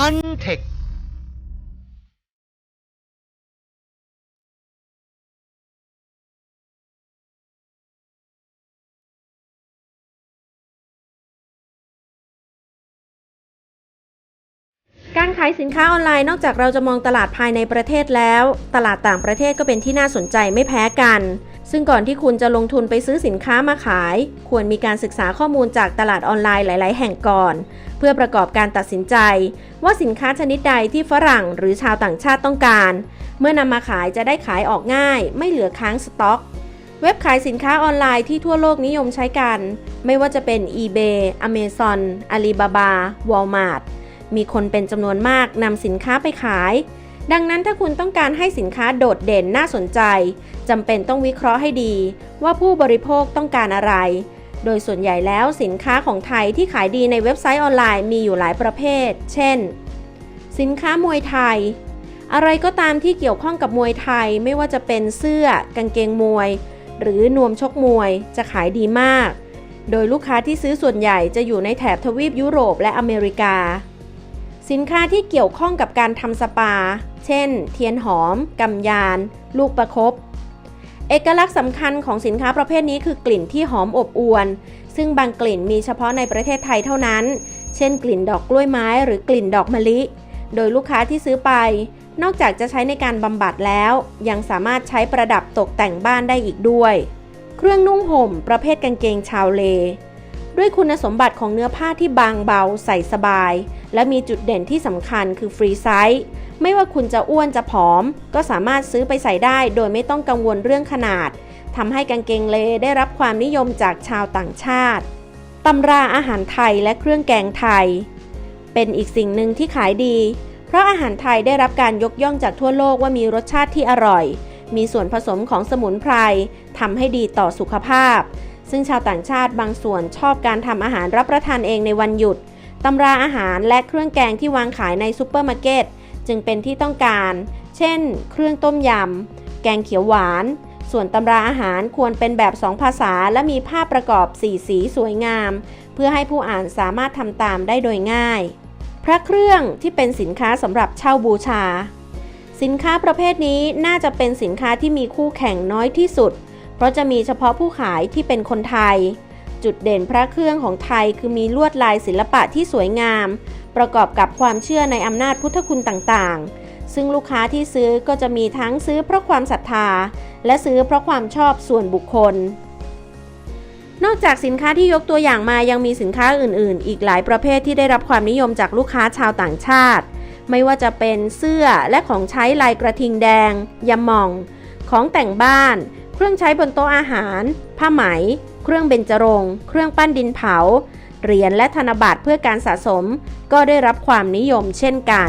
ทั การขายสินค้าออนไลน์นอกจากเราจะมองตลาดภายในประเทศแล้ว ตลาดต่างประเทศก็เป็นที่น่าสนใจไม่แพ้กัน ซึ่งก่อนที่คุณจะลงทุนไปซื้อสินค้ามาขาย ควรมีการศึกษาข้อมูลจากตลาดออนไลน์หลาย ๆ แห่งก่อน เพื่อประกอบการตัดสินใจ ว่าสินค้าชนิดใดที่ฝรั่งหรือชาวต่างชาติต้องการ เมื่อนำมาขายจะได้ขายออกง่าย ไม่เหลือค้างสต็อก เว็บขายสินค้าออนไลน์ที่ทั่วโลกนิยมใช้กัน ไม่ว่าจะเป็น eBay, Amazon, Alibaba, Walmart มีคนเป็นจำนวนมากนำสินค้าไปขาย ดังนั้นถ้าคุณต้องการให้สินค้าโดดเด่นน่าสนใจจำเป็นต้องวิเคราะห์ให้ดี ว่าผู้บริโภคต้องการอะไร โดยส่วนใหญ่แล้วสินค้าของไทยที่ขายดีในเว็บไซต์ออนไลน์มีอยู่หลายประเภท เช่น สินค้ามวยไทย อะไรก็ตามที่เกี่ยวข้องกับมวยไทยไม่ว่าจะเป็นเสื้อ กางเกงมวย หรือนวมชกมวยจะขายดีมาก โดยลูกค้าที่ซื้อส่วนใหญ่จะอยู่ในแถบทวีปยุโรปและอเมริกา สินค้าที่เกี่ยวข้องกับการทำสปา เช่น เทียนหอม กำยาน ลูกประคบเอกลักษณ์สำคัญของสินค้าประเภทนี้คือกลิ่นที่หอมอบอวล ซึ่งบางกลิ่นมีเฉพาะในประเทศไทยเท่านั้น เช่น กลิ่นดอกกล้วยไม้หรือกลิ่นดอกมะลิ โดยลูกค้าที่ซื้อไป นอกจากจะใช้ในการบำบัดแล้ว ยังสามารถใช้ประดับตกแต่งบ้านได้อีกด้วย เครื่องนุ่งห่ม ประเภทกางเกงชาวเล ด้วยคุณสมบัติของเนื้อผ้าที่บางเบาใส่สบาย และมีจุดเด่นที่สำคัญคือฟรีไซส์ไม่ว่าคุณจะอ้วนจะผอม ก็สามารถซื้อไปใส่ได้ โดยไม่ต้องกังวลเรื่องขนาดทำให้กางเกงเลได้รับความนิยมจากชาวต่างชาติตำราอาหารไทยและเครื่องแกงไทย เป็นอีกสิ่งหนึ่งที่ขายดี เพราะอาหารไทยได้รับการยกย่องจากทั่วโลกว่ามีรสชาติที่อร่อย มีส่วนผสมของสมุนไพรทำให้ดีต่อสุขภาพ ซึ่งชาวต่างชาติบางส่วนชอบการทำอาหารรับประทานเองในวันหยุดตำราอาหารและเครื่องแกงที่วางขายในซูเปอร์มาร์เก็ตจึงเป็นที่ต้องการ เช่น เครื่องต้มยำ แกงเขียวหวาน ส่วนตำราอาหารควรเป็นแบบสองภาษาและมีภาพประกอบสีสีสวยงาม เพื่อให้ผู้อ่านสามารถทำตามได้โดยง่าย พระเครื่องที่เป็นสินค้าสำหรับเช่าบูชา สินค้าประเภทนี้น่าจะเป็นสินค้าที่มีคู่แข่งน้อยที่สุด เพราะจะมีเฉพาะผู้ขายที่เป็นคนไทย จุดเด่นพระเครื่องของไทยคือมีลวดลายศิลปะที่สวยงาม ประกอบกับความเชื่อในอำนาจพุทธคุณต่างๆ ซึ่งลูกค้าที่ซื้อก็จะมีทั้งซื้อเพราะความศรัทธา และซื้อเพราะความชอบส่วนบุคคล นอกจากสินค้าที่ยกตัวอย่างมายังมีสินค้าอื่น ๆ อีกหลายประเภทที่ได้รับความนิยมจากลูกค้าชาวต่างชาติ ไม่ว่าจะเป็นเสื้อและของใช้ลายกระทิงแดงยำหม่อง ของแต่งบ้าน เครื่องใช้บนโต๊ะอาหาร ผ้าไหม เครื่องเบญจรงค์เครื่องปั้นดินเผา เหรียญและธนบัตรเพื่อการสะสม ก็ได้รับความนิยมเช่นกัน